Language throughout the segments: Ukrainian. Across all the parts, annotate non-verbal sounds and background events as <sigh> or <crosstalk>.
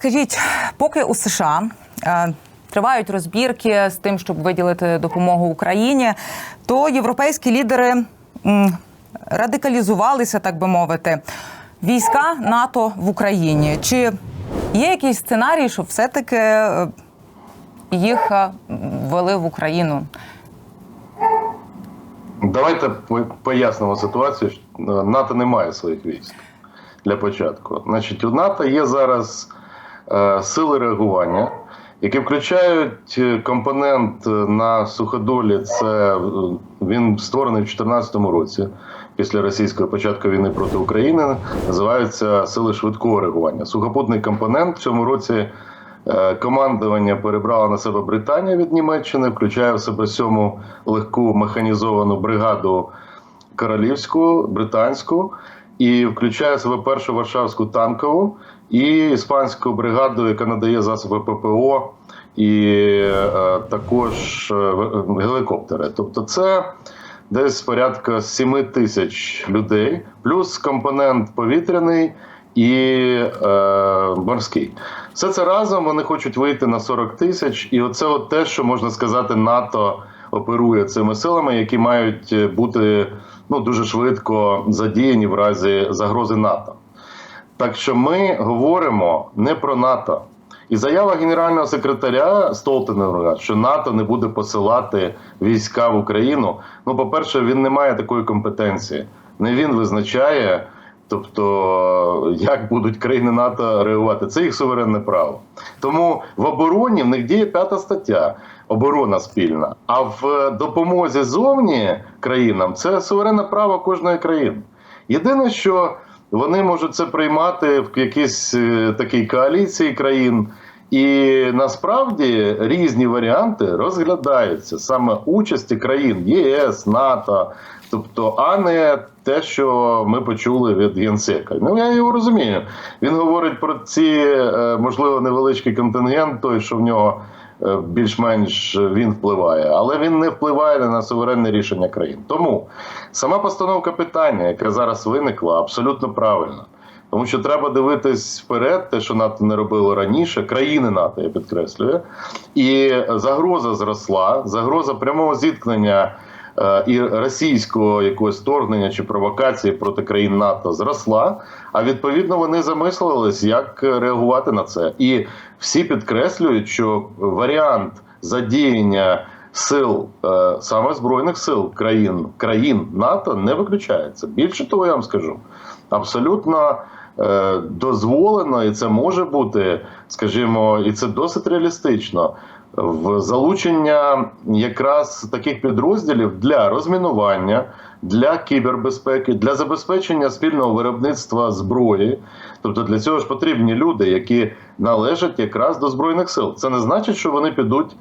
Скажіть, поки у США е, тривають розбірки з тим, щоб виділити допомогу Україні, то європейські лідери м, радикалізувалися, так би мовити, війська НАТО в Україні. Чи є якийсь сценарій, щоб все-таки е, їх е, ввели в Україну? Давайте пояснимо ситуацію. НАТО не має своїх військ для початку. Значить, у НАТО є зараз е, сили реагування, які включають е, компонент е, на суходолі. Це е, він створений в 2014 році. Після російської початку війни проти України називаються сили швидкого реагування. Сухопутний компонент в цьому році Е, Командування перебрала на себе Британія від Німеччини, включає в себе сьому легку механізовану бригаду королівську, британську, і включає в себе першу Варшавську танкову і іспанську бригаду, яка надає засоби ППО і е, також е, гелікоптери. Тобто, це десь порядка 7 тисяч людей, плюс компонент повітряний і е, морський. Все це разом вони хочуть вийти на 40 тисяч, і оце от те, що можна сказати, НАТО оперує цими силами, які мають бути ну дуже швидко задіяні в разі загрози НАТО. Так що ми говоримо не про НАТО. І заява генерального секретаря Столтенберга, що НАТО не буде посилати війська в Україну. Ну, по-перше, він не має такої компетенції. Не він визначає, тобто як будуть країни НАТО реагувати. Це їх суверенне право. Тому в обороні в них діє п'ята стаття оборона спільна. А в допомозі зовні країнам це суверенне право кожної країни. Єдине, що вони можуть це приймати в якійсь е, такій коаліції країн. І насправді різні варіанти розглядаються саме участі країн ЄС, НАТО, тобто, а не те, що ми почули від генсека. Ну я його розумію. Він говорить про ці е, можливо невеличкий контингент, той, що в нього більш-менш він впливає, але він не впливає на суверенне рішення країн. Тому сама постановка питання, яке зараз виникла, абсолютно правильна. Тому що треба дивитись вперед, те, що НАТО не робило раніше, країни НАТО, я підкреслюю, і загроза зросла, загроза прямого зіткнення е, і російського якогось вторгнення чи провокації проти країн НАТО зросла. А відповідно вони замислились, як реагувати на це. І всі підкреслюють, що варіант задіяння сил е, саме збройних сил країн країн НАТО не виключається. Більше того, я вам скажу, абсолютно е, дозволено, і це може бути, скажімо, і це досить реалістично. В залучення якраз таких підрозділів для розмінування, для кібербезпеки, для забезпечення спільного виробництва зброї. Тобто для цього ж потрібні люди, які належать якраз до збройних сил. Це не значить, що вони підуть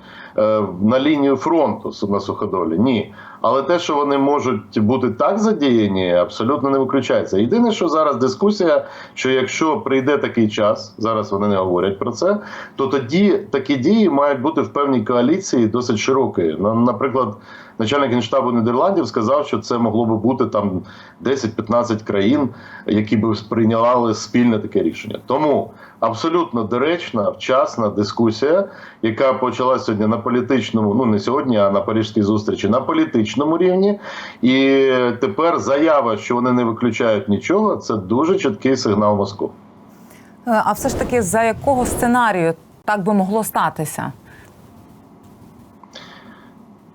на лінію фронту на суходолі. Ні. Але те, що вони можуть бути так задіяні, абсолютно не виключається. Єдине, що зараз дискусія, що якщо прийде такий час, зараз вони не говорять про це, то тоді такі дії мають бути в певній коаліції досить широкої. На- Наприклад, начальник генштабу Нідерландів сказав, що це могло би бути там 10-15 країн, які б сприйняли спільне таке рішення. Тому абсолютно доречна, вчасна дискусія, яка почалася сьогодні на політичному, ну не сьогодні, а на парижській зустрічі, на політичному рівні. І тепер заява, що вони не виключають нічого, це дуже чіткий сигнал Москви. Е, А все ж таки, за якого сценарію так би могло статися?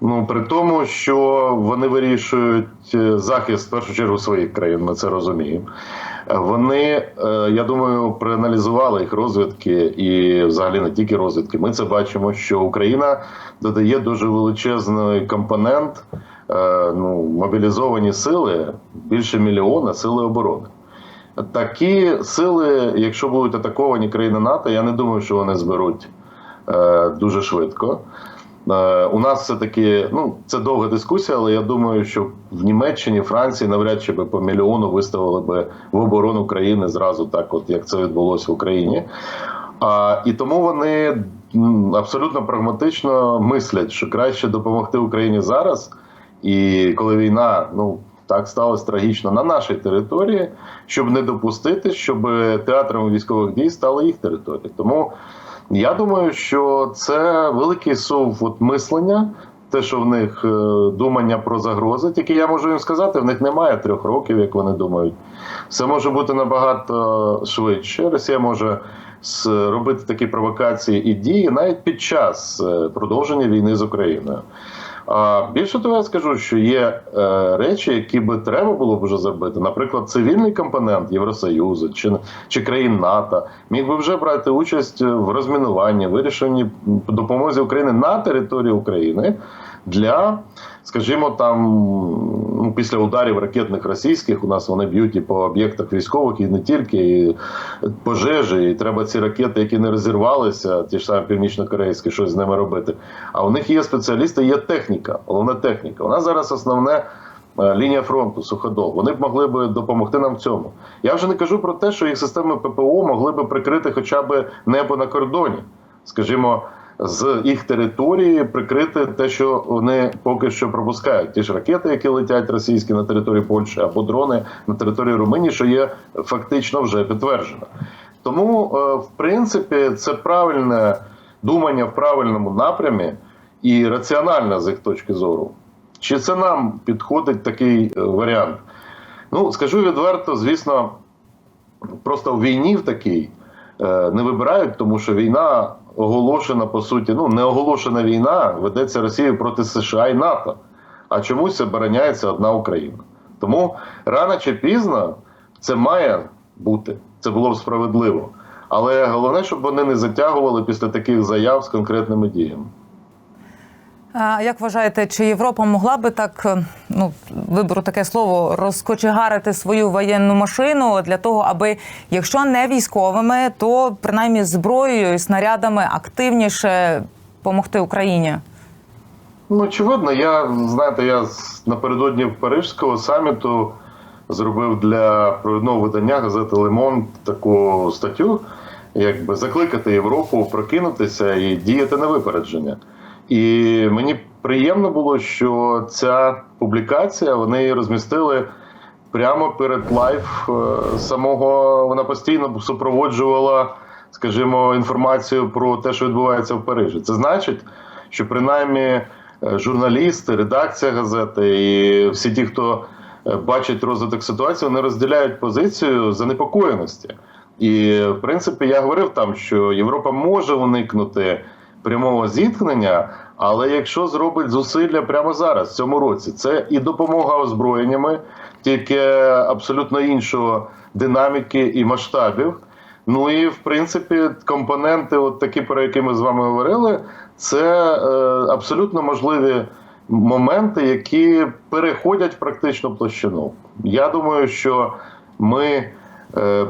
Ну при тому, що вони вирішують е, захист в першу чергу своїх країн, ми це розуміємо. Вони, е, я думаю, проаналізували їх розвідки і взагалі не тільки розвідки. Ми це бачимо, що Україна додає дуже величезний компонент, е, ну мобілізовані сили більше мільйона сили оборони. Такі сили, якщо будуть атаковані країни НАТО, я не думаю, що вони зберуть дуже швидко. Е, у нас все таки, ну це довга дискусія, але я думаю, що в Німеччині, Франції навряд чи би по мільйону виставили би в оборону країни зразу, так от як це відбулося в Україні. А, і тому вони абсолютно прагматично мислять, що краще допомогти Україні зараз. І коли війна, ну так сталося трагічно на нашій території, щоб не допустити, щоб театрами військових дій стали їх території. Тому я думаю, що це великий сув от мислення. Те, що в них е, думання про загрози, тільки я можу їм сказати, в них немає трьох років, як вони думають. Все може бути набагато швидше. Росія може робити такі провокації і дії навіть під час е, продовження війни з Україною. А більше того, я скажу, що є е, речі, які би треба було б вже зробити. Наприклад, цивільний компонент Євросоюзу чи, чи країн НАТО міг би вже брати участь в розмінуванні, вирішенні допомозі України на території України для, скажімо, там після ударів ракетних російських у нас вони б'ють і по об'єктах військових, і не тільки і пожежі. І треба ці ракети, які не розірвалися, ті ж самі північно-корейські, щось з ними робити. А у них є спеціалісти, є техніка, головна техніка. У нас зараз основне. е, Лінія фронту, суходол. Вони б могли б допомогти нам в цьому. Я вже не кажу про те, що їх системи ППО могли б прикрити хоча б небо на кордоні. Скажімо, з їх території прикрити те, що вони поки що пропускають. Ті ж ракети, які летять російські на території Польщі, або дрони на території Румунії, що є фактично вже підтверджено. Тому, е, в принципі, це правильне думання в правильному напрямі і раціональне з їх точки зору. Чи це нам підходить такий е, варіант? Ну, скажу відверто, звісно, просто в війні в такій е, не вибирають, тому що війна оголошена по суті. Ну, не оголошена війна ведеться Росією проти США і НАТО. А чомусь обороняється одна Україна. Тому рано чи пізно це має бути. Це було б справедливо. Але головне, щоб вони не затягували після таких заяв з конкретними діями. А Як вважаєте, чи Європа могла би так, е, ну виберу таке слово, розкочегарити свою воєнну машину для того, аби, якщо не військовими, то принаймні зброєю і снарядами активніше допомогти Україні? Ну, очевидно, я знаєте, я напередодні Парижського саміту зробив для провідного видання газети Лемон таку статтю, якби закликати Європу прокинутися і діяти на випередження. І мені приємно було, що ця публікація вони її розмістили прямо перед лайф е, самого. Вона постійно супроводжувала, скажімо, інформацію про те, що відбувається в Парижі. Це значить, що принаймні е, журналісти, редакція газети і всі ті, хто е, бачить розвиток ситуації, вони розділяють позицію занепокоєності. І в принципі я говорив там, що Європа може уникнути прямого зіткнення, але якщо зробить зусилля прямо зараз, в цьому році, це і допомога озброєннями, тільки абсолютно іншого динаміки і масштабів. Ну і в принципі компоненти, от такі, про які ми з вами говорили, це е, абсолютно можливі моменти, які переходять в практичну площину. Я думаю, що ми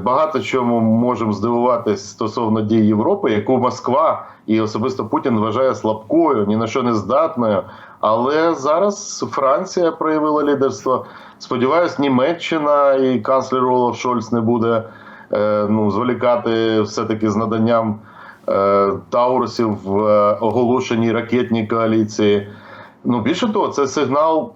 багато чому можемо здивуватись стосовно дій Європи, яку Москва і особисто Путін вважає слабкою, ні на що не здатною. Але зараз Франція проявила лідерство. Сподіваюсь, Німеччина і канцлер Олаф Шольц не буде е, ну, зволікати все-таки з наданням е, Таурусів в е, оголошеній ракетній коаліції. Ну, більше того, це сигнал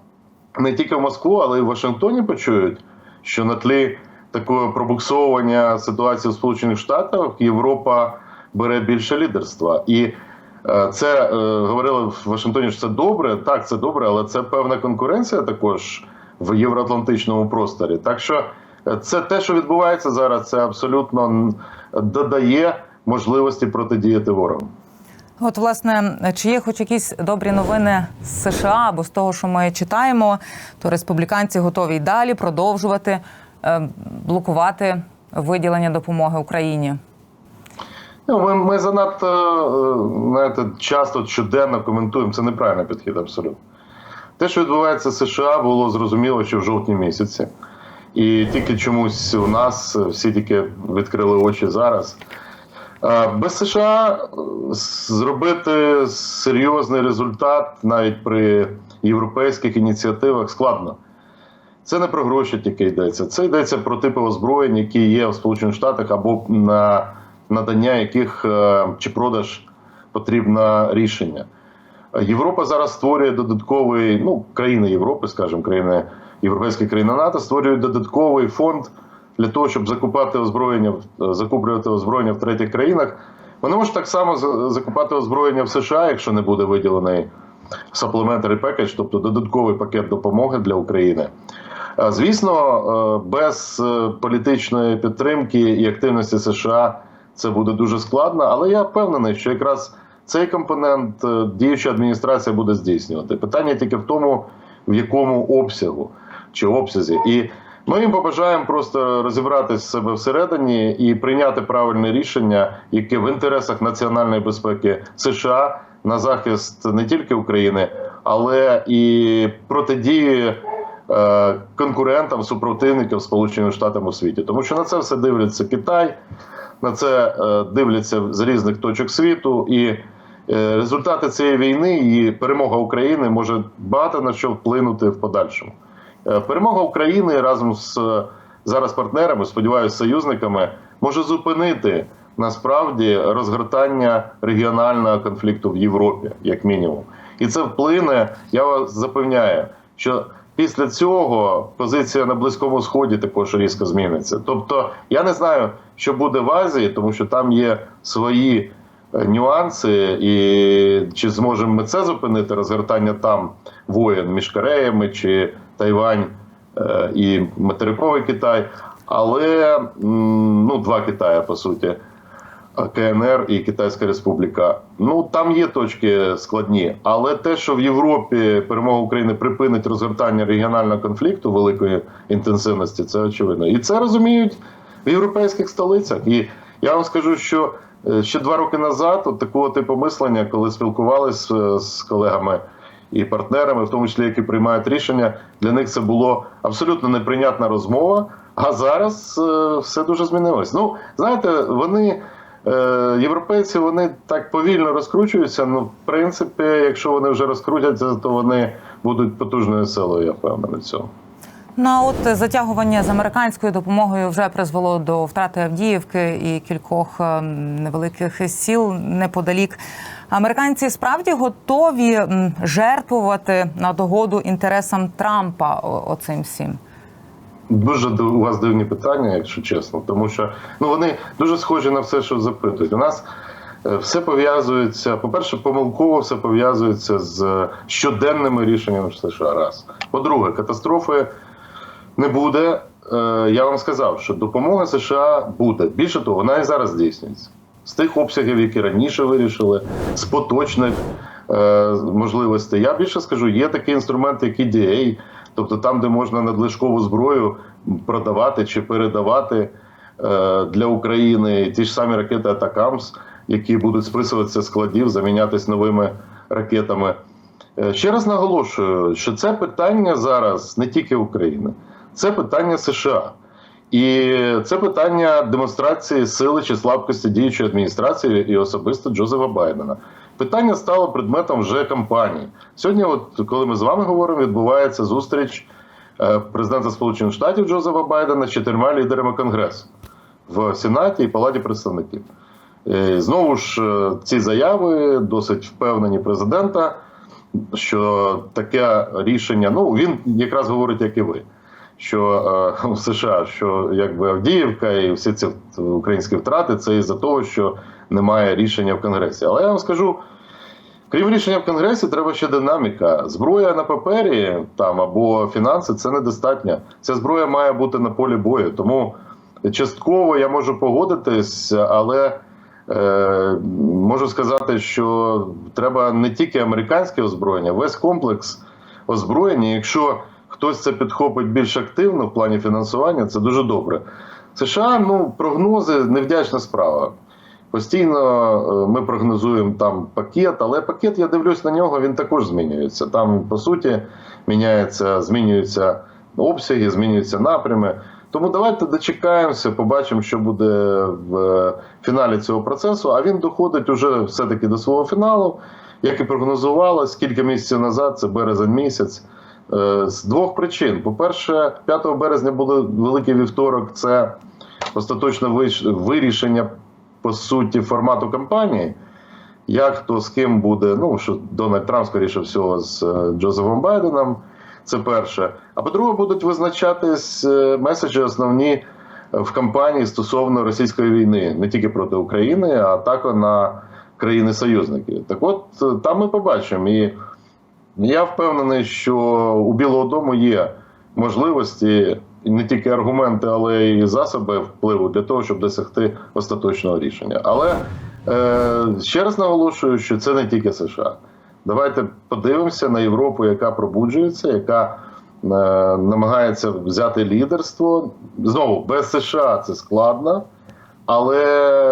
не тільки в Москву, але й в Вашингтоні почують, що на тлі такого пробуксовування ситуації в Сполучених Штатах Європа бере більше лідерства. І е, це е, говорили в Вашингтоні, що це добре. Так, це добре, але це певна конкуренція також в євроатлантичному просторі. Так що е, це те, що відбувається зараз, це абсолютно додає можливості протидіяти ворогу. От, власне, чи є хоч якісь добрі новини з США або з того, що ми читаємо, то республіканці готові й далі продовжувати блокувати виділення допомоги Україні. Ну, ми, ми занадто е, знаєте, часто щоденно коментуємо. Це неправильний підхід абсолютно. Те, що відбувається в США, було зрозуміло ще в жовтні місяці. І тільки чомусь у нас всі тільки відкрили очі зараз. Е, Без США е, зробити серйозний результат навіть при європейських ініціативах складно. Це не про гроші тільки йдеться. Це йдеться про типи озброєнь, які є в Сполучених Штатах, або на надання яких е, чи продаж потрібно рішення. Європа зараз створює додатковий, ну, країни Європи, скажімо, країни європейські країни НАТО створюють додатковий фонд для того, щоб закупати озброєння, закуплювати озброєння в третіх країнах. Вони можуть так само закупати озброєння в США, якщо не буде виділений supplementary package, тобто додатковий пакет допомоги для України. Е, Звісно, е, без е, політичної підтримки і активності США це буде дуже складно, але я впевнений, що якраз цей компонент діюча адміністрація буде здійснювати. Питання тільки в тому, в якому обсягу чи обсязі. І ми їм побажаємо просто розібратися в себе всередині і прийняти правильне рішення, яке в інтересах національної безпеки США на захист не тільки України, але і протидії конкурентам, супротивникам Сполучених Штатів у світі. Тому що на це все дивляться Китай, на це е, дивляться з різних точок світу, і е, результати цієї війни і перемога України може багато на що вплинути в подальшому. Е, Перемога України разом з е, зараз партнерами, сподіваюся, союзниками, може зупинити насправді розгортання регіонального конфлікту в Європі, як мінімум. І це вплине, я вас запевняю, що після цього позиція на Близькому Сході також різко зміниться. Тобто, я не знаю, що буде в Азії, тому що там є свої е, нюанси, і чи зможемо ми це зупинити, розгортання там воєн між Кореями чи Тайвань е, і материковий Китай. Але ну, два Китая, по суті. КНР і Китайська Республіка. Ну там є точки складні, але те, що в Європі перемога України припинить розгортання регіонального конфлікту великої інтенсивності, це очевидно. І це розуміють в європейських столицях. І я вам скажу, що е, ще два роки назад, от такого типу мислення, коли спілкувалися з колегами і партнерами, в тому числі які приймають рішення, для них це було абсолютно неприйнятна розмова. А зараз е, все дуже змінилось. Ну, знаєте, вони. Е, Європейці вони так повільно розкручуються. Ну, в принципі, якщо вони вже розкрутяться, то вони будуть потужною силою, я впевнений в цьому. Ну от затягування з американською допомогою вже призвело до втрати Авдіївки і кількох ем, невеликих сіл неподалік. Американці справді готові жертвувати на догоду інтересам Трампа оцим всім. Дуже у вас дивні питання, якщо чесно, тому що ну вони дуже схожі на все, що запитують. У нас е, все пов'язується. По-перше, помилково все пов'язується з е, щоденними рішеннями США. Раз по-друге, катастрофи не буде. Е, Я вам сказав, що допомога США буде. Більше того, вона і зараз здійснюється з тих обсягів, які раніше вирішили, з поточних можливостей. Я більше скажу, є такий інструмент, як EDA, тобто там, де можна надлишкову зброю продавати чи передавати е, для України ті ж самі ракети Атакамс, які будуть списуватися складів, замінятись новими ракетами. Е, Ще раз наголошую, що це питання зараз не тільки України, це питання США. І це питання демонстрації сили чи слабкості діючої адміністрації і особисто Джозефа Байдена. Питання стало предметом вже кампанії. Сьогодні, от коли ми з вами говоримо, відбувається зустріч е, президента Сполучених Штатів Джозефа Байдена з чотирма лідерами Конгресу в Сенаті і Палаті представників. Е, Знову ж е, ці заяви досить впевнені президента, що таке рішення, ну він якраз говорить, як і ви що в США, що якби Авдіївка і всі ці українські втрати це із-за того, що немає рішення в Конгресі. Але я вам скажу. Крім рішення в Конгресі, треба ще динаміка. Зброя на папері там або фінанси це недостатньо. Ця зброя має бути на полі бою. Тому частково я можу погодитись, але е, можу сказати, що треба не тільки американське озброєння, весь комплекс озброєння. Якщо хтось це підхопить більш активно в плані фінансування, це дуже добре. США, ну, прогнози невдячна справа. Постійно е, ми прогнозуємо там пакет, але пакет, я дивлюсь на нього, він також змінюється. Там, по суті, міняється, змінюються обсяги, змінюються напрями. Тому давайте дочекаємося, побачимо, що буде в е, фіналі цього процесу. А він доходить уже все-таки до свого фіналу, як і прогнозувалось кілька місяців назад, це березень місяць. Е, З двох причин: по-перше, 5 березня буде великий вівторок. Це остаточне вирішення по суті формату кампанії. Як хто з ким буде, ну що Дональд Трамп, скоріше всього, з е, Джозефом Байденом. Це перше. А по-друге, будуть визначатись е, меседжі основні е, в кампанії стосовно російської війни, не тільки проти України, а також на країни-союзники. Так от там ми побачимо. І я впевнений, що у Білого Дому є можливості не тільки аргументи, але й засоби впливу для того, щоб досягти остаточного рішення. Але е, ще раз наголошую, що це не тільки США. Давайте подивимося на Європу, яка пробуджується, яка е, намагається взяти лідерство. Знову без США це складно, але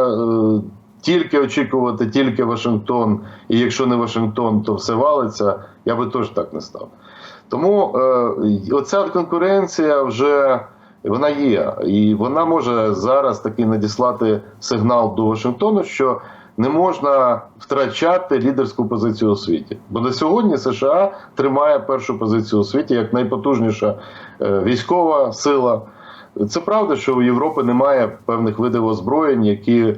е, тільки очікувати, тільки Вашингтон, і якщо не Вашингтон, то все валиться. Я би теж так не став. Тому е, оця конкуренція вже вона є, і вона може зараз таки надіслати сигнал до Вашингтону, що не можна втрачати лідерську позицію у світі. Бо на сьогодні США тримає першу позицію у світі як найпотужніша е, військова сила. Це правда, що у Європи немає певних видів озброєнь, які е,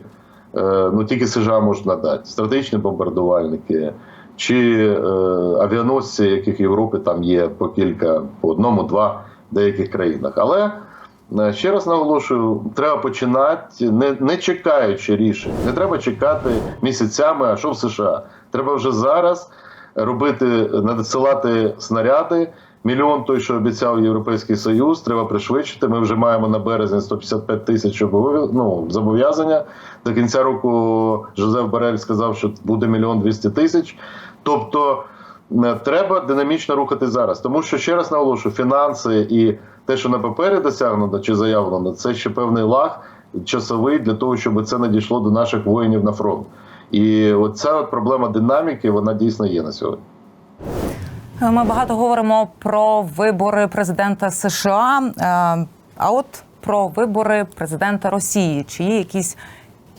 ну тільки США можуть надати. Стратегічні бомбардувальники чи е, авіаносці, яких в Європі там є по кілька, по одному, два в деяких країнах. Але е, ще раз наголошую, треба починати, не, не чекаючи рішень. Не треба чекати місяцями, а що в США. Треба вже зараз робити, надсилати снаряди. Мільйон той, що обіцяв Європейський Союз, треба пришвидшити. Ми вже маємо на березні 155 тисяч ну, зобов'язання. До кінця року Жозеф Барель сказав, що буде мільйон 200 тисяч. Тобто е, треба динамічно рухати зараз. Тому що ще раз наголошую, фінанси і те, що на папері досягнуто чи заявлено, це ще певний лаг часовий для того, щоб це надійшло до наших воїнів на фронт. І оця от проблема динаміки, вона дійсно є на сьогодні. Ми багато говоримо про вибори президента США. е, А от про вибори президента Росії. Чи є якісь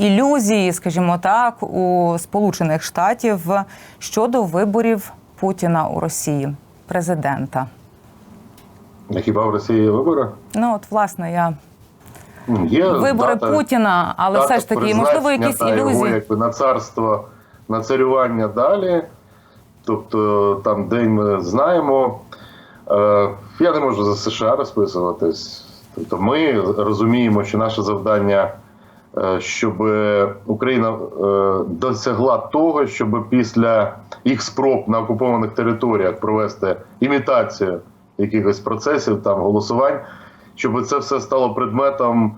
ілюзії, скажімо так, у Сполучених Штатів щодо виборів Путіна у Росії, президента? Хіба в Росії є вибори? Ну от власне я Є вибори дата- Путіна, але дата все ж таки, можливо, якісь та його ілюзії. якби на царство, на царювання далі. Тобто там день ми знаємо. Е, я не можу за США розписуватись. Тобто ми розуміємо, що наше завдання, щоб Україна е, досягла того, щоб після їх спроб на окупованих територіях провести імітацію якихось процесів, там голосувань, щоб це все стало предметом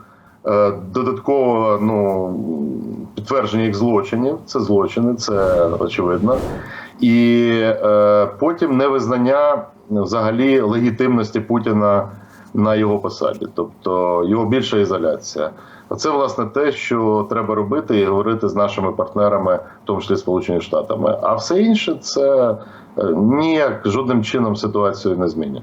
е, додаткового ну, підтвердження їх злочинів. Це злочини, це очевидно. І е, потім невизнання взагалі легітимності Путіна на його посаді, тобто його більша ізоляція. Оце власне те, що треба робити і говорити з нашими партнерами, в тому числі Сполученими Штатами. А все інше це е, ніяк жодним чином ситуацію не змінює.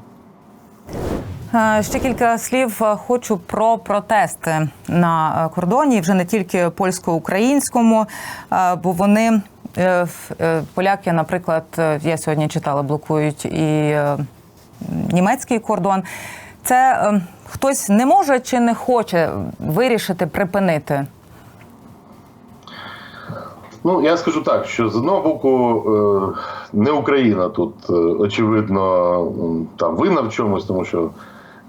Е, Ще кілька слів е, хочу про протести на кордоні, вже не тільки польсько-українському, бо вони поляки, наприклад, я сьогодні читала, блокують і німецький кордон. Це е, хтось не може чи не хоче вирішити припинити. Ну, я скажу так, що з одного боку, е, не Україна тут, е, очевидно, там винна в чомусь, тому що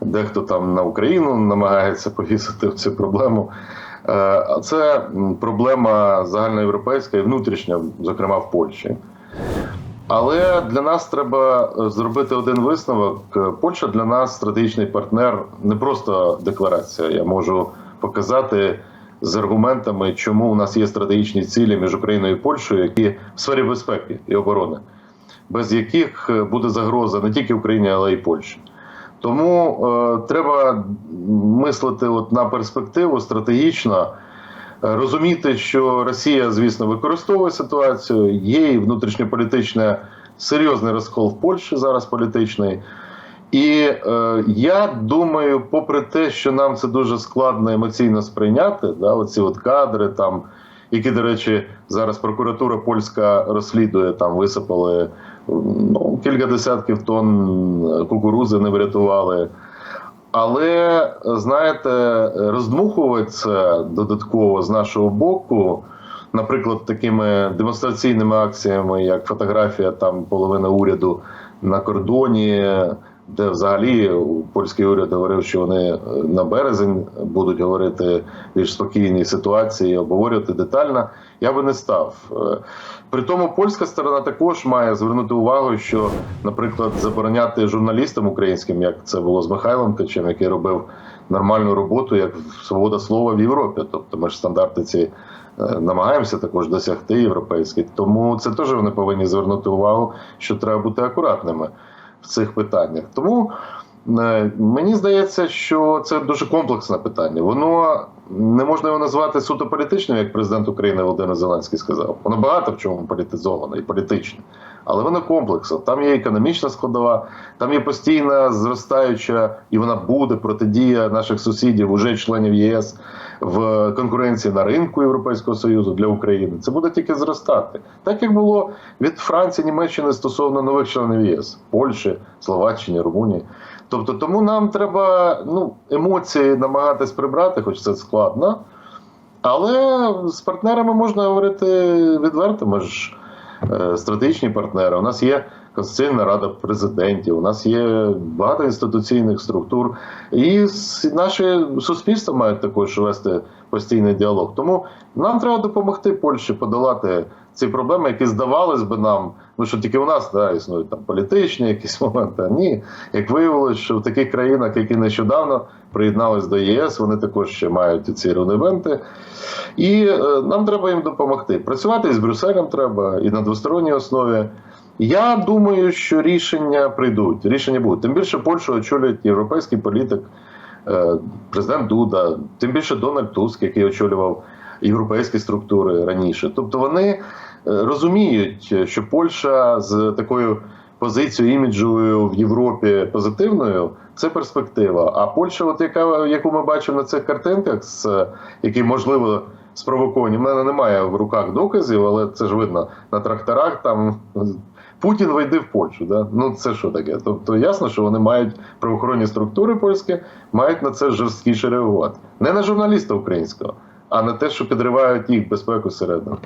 дехто там на Україну намагається повісити цю проблему. Е, А це проблема загальноєвропейська і внутрішня, зокрема в Польщі. Але для нас треба е, зробити один висновок. Е, Польща для нас стратегічний партнер, не просто декларація. Я можу показати з аргументами, чому у нас є стратегічні цілі між Україною і Польщею, які в сфері безпеки і оборони, без яких е, буде загроза не тільки Україні, але й Польщі. Тому е, треба мислити от на перспективу стратегічно. Е, Розуміти, що Росія, звісно, використовує ситуацію. Є і внутрішньополітичне серйозний розкол в Польщі зараз політичний. І е, я думаю, попри те, що нам це дуже складно емоційно сприйняти, да, оці от кадри, там, які, до речі, зараз прокуратура польська розслідує, там висипали ну, кілька десятків тонн кукурузи, не врятували. Але знаєте, роздмухувати це додатково з нашого боку, наприклад, такими демонстраційними акціями, як фотографія там половини уряду на кордоні, де взагалі польський уряд говорив, що вони е, на березень будуть говорити більш спокійній ситуації, обговорювати детально, я би не став. Е, При тому польська сторона також має звернути увагу, що, наприклад, забороняти журналістам українським, як це було з Михайлом Ткачем, який робив нормальну роботу, як свобода слова в Європі. Тобто ми ж стандарти ці е, намагаємося також досягти європейські. Тому це теж вони повинні звернути увагу, що треба бути акуратними в цих питаннях. Тому е, мені здається, що це дуже комплексне питання. Воно не можна його назвати суто політичним, як президент України Володимир Зеленський сказав. Воно багато в чому політизоване і політичне. Але воно комплексне. Там є економічна складова, там є постійна зростаюча, і вона буде протидія наших сусідів, уже членів ЄС в конкуренції на ринку Європейського Союзу для України. Це буде тільки зростати, так як було від Франції, Німеччини стосовно нових членів ЄС, Польщі, Словаччини, Румунії. Тобто, тому нам треба ну, емоції намагатись прибрати, хоч це складно. Але з партнерами можна говорити відверто. Ми ж е, стратегічні партнери. У нас є Конституційна рада президентів, у нас є багато інституційних структур, і наше суспільство мають також вести постійний діалог. Тому нам треба допомогти Польщі подолати ці проблеми, які здавалось би нам, ну що тільки у нас да, існують там політичні якісь <laughs> моменти. Ні, як виявилось, що в таких країнах, які нещодавно приєднались до ЄС, вони також ще мають ці руневенти. І е, нам треба їм допомогти. Працювати і з Брюсселем треба, і на двосторонній основі. Я думаю, що рішення прийдуть. Рішення будуть. Тим більше Польщу очолює європейський політик, е, президент Дуда, тим більше Дональд Туск, який очолював європейські структури раніше. Тобто вони розуміють, що Польща з такою позицією іміджовою в Європі позитивною це перспектива. А Польща, от яка яку ми бачимо на цих картинках, з які можливо спровоковані. У мене немає в руках доказів, але це ж видно на тракторах. Там Путін вийде в Польщу. Да? Ну це що таке? Тобто ясно, що вони мають правоохоронні структури польські, мають на це жорсткіше реагувати. Не на журналіста українського, а на те, що підривають їх безпеку всередину.